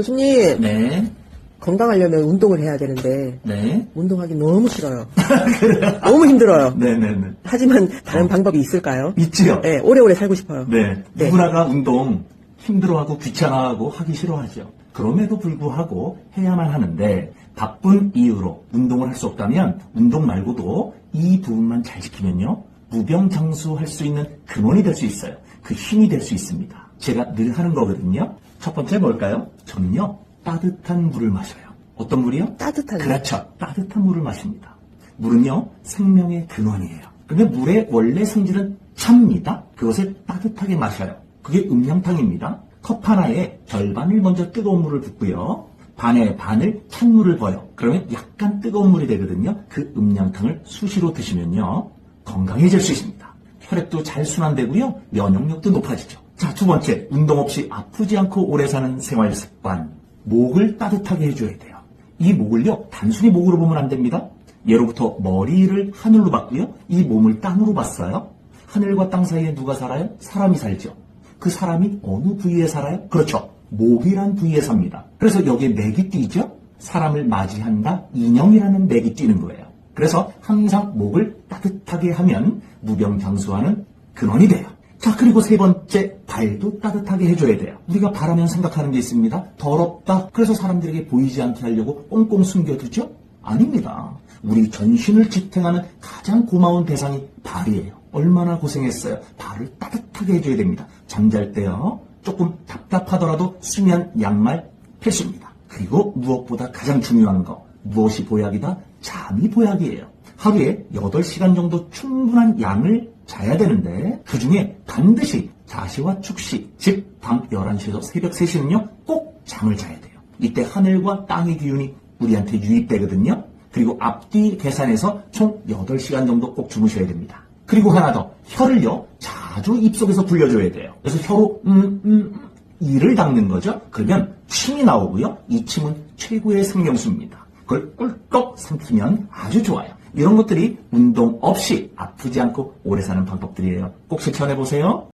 교수님, 네, 건강하려면 운동을 해야 되는데, 네, 운동하기 너무 싫어요. 너무 힘들어요. 네, 네, 네. 하지만 다른 어. 방법이 있을까요? 있지요? 네, 오래오래 살고 싶어요. 네. 네. 누구나가 운동 힘들어하고 귀찮아하고 하기 싫어하죠. 그럼에도 불구하고 해야만 하는데 바쁜 이유로 운동을 할 수 없다면 운동 말고도 이 부분만 잘 지키면요. 무병장수할 수 있는 근원이 될 수 있어요. 그 힘이 될 수 있습니다. 제가 늘 하는 거거든요. 첫 번째 뭘까요? 저는요. 따뜻한 물을 마셔요. 어떤 물이요? 따뜻한 물. 그렇죠. 따뜻한 물을 마십니다. 물은요, 생명의 근원이에요. 근데 물의 원래 성질은 차입니다. 그것을 따뜻하게 마셔요. 그게 음양탕입니다. 컵 하나에 절반을 먼저 뜨거운 물을 붓고요. 반에 반을 찬물을 버요. 그러면 약간 뜨거운 물이 되거든요. 그 음양탕을 수시로 드시면요. 건강해질 수 있습니다. 혈액도 잘 순환되고요. 면역력도 높아지죠. 자, 두 번째. 운동 없이 아프지 않고 오래 사는 생활 습관. 목을 따뜻하게 해줘야 돼요. 이 목을요, 단순히 목으로 보면 안 됩니다. 예로부터 머리를 하늘로 봤고요. 이 몸을 땅으로 봤어요. 하늘과 땅 사이에 누가 살아요? 사람이 살죠. 그 사람이 어느 부위에 살아요? 그렇죠. 목이란 부위에 삽니다. 그래서 여기에 맥이 뛰죠? 사람을 맞이한다? 인형이라는 맥이 뛰는 거예요. 그래서 항상 목을 따뜻하게 하면 무병장수하는 근원이 돼요. 자, 그리고 세 번째, 발도 따뜻하게 해줘야 돼요. 우리가 바라면 생각하는 게 있습니다. 더럽다. 그래서 사람들에게 보이지 않게 하려고 꽁꽁 숨겨두죠? 아닙니다. 우리 전신을 지탱하는 가장 고마운 대상이 발이에요. 얼마나 고생했어요. 발을 따뜻하게 해줘야 됩니다. 잠잘 때요. 조금 답답하더라도 수면 양말 필수입니다. 그리고 무엇보다 가장 중요한 거. 무엇이 보약이다? 잠이 보약이에요. 하루에 8시간 정도 충분한 양을 자야 되는데 그 중에 반드시 자시와 축시, 즉 밤 11시에서 새벽 3시는요 꼭 잠을 자야 돼요. 이때 하늘과 땅의 기운이 우리한테 유입되거든요. 그리고 앞뒤 계산해서 총 8시간 정도 꼭 주무셔야 됩니다. 그리고 하나 더 혀를요 자주 입속에서 불려줘야 돼요. 그래서 혀로 음, 음, 음, 이를 닦는 거죠. 그러면 침이 나오고요. 이 침은 최고의 생명수입니다. 그걸 꿀꺽 삼키면 아주 좋아요. 이런 것들이 운동 없이 아프지 않고 오래 사는 방법들이에요. 꼭 실천해 보세요.